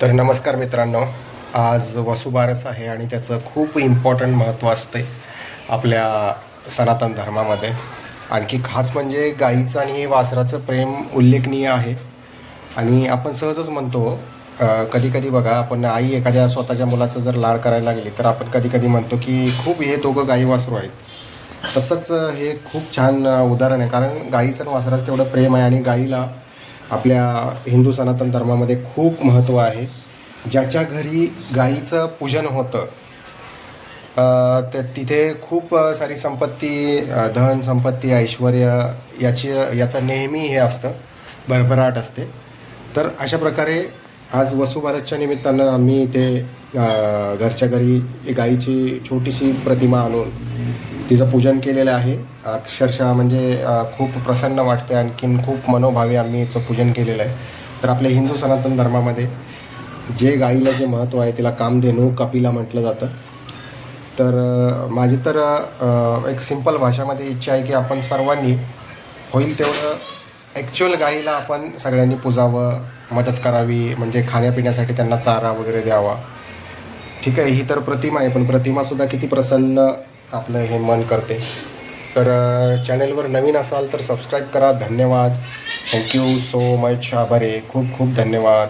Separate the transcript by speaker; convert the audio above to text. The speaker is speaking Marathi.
Speaker 1: तर नमस्कार मित्रांनो आज वसुबारस आहे आणि त्याचं खूप इम्पॉर्टंट महत्त्व असते आपल्या सनातन धर्मामध्ये. आणखी खास म्हणजे गाईचं आणि वासराचं प्रेम उल्लेखनीय आहे. आणि आपण सहजच म्हणतो कधी कधी बघा आपण आई एखाद्या स्वतःच्या मुलाचं जर लाड करायला लागली तर आपण कधी कधी म्हणतो की खूप हे दोघं गाई वासरू आहेत. तसंच हे खूप छान उदाहरण आहे कारण गाईचं आणि वासराचं तेवढं प्रेम आहे आणि गाईला आपल्या हिंदू सनातन धर्मामध्ये खूप महत्त्व आहे. ज्याच्या घरी गाईचं पूजन होतं ते तिथे खूप सारी संपत्ती धन संपत्ती ऐश्वर याची याचं नेहमी हे असतं भरभराट असते. तर अशा प्रकारे आज वसुबारसच्या निमित्तानं आम्ही इथे घरच्या घरी एक गाईची छोटीशी प्रतिमा आणून तिचं पूजन केलेलं आहे. अक्षरशः म्हणजे खूप प्रसन्न वाटते आणखीन खूप मनोभावे आम्ही याचं पूजन केलेलं आहे. तर आपल्या हिंदू सनातन धर्मामध्ये जे गाईला जे महत्त्व आहे तिला कामधेनू कपिला म्हटलं जातं. तर माझी तर एक सिंपल भाषामध्ये इच्छा आहे की आपण सर्वांनी होईल तेवढं ॲक्च्युअल गाईला आपण सगळ्यांनी पुजावं मदत करावी म्हणजे खाण्यापिण्यासाठी त्यांना चारा वगैरे द्यावा. ठीक आहे ही तर प्रतिमा आहे पण प्रतिमासुद्धा किती प्रसन्न आपलं हे मन करते. तर चॅनेलवर नवीन असाल तर सबस्क्राईब करा. धन्यवाद. थँक्यू सो मच आभारे खूप खूप धन्यवाद.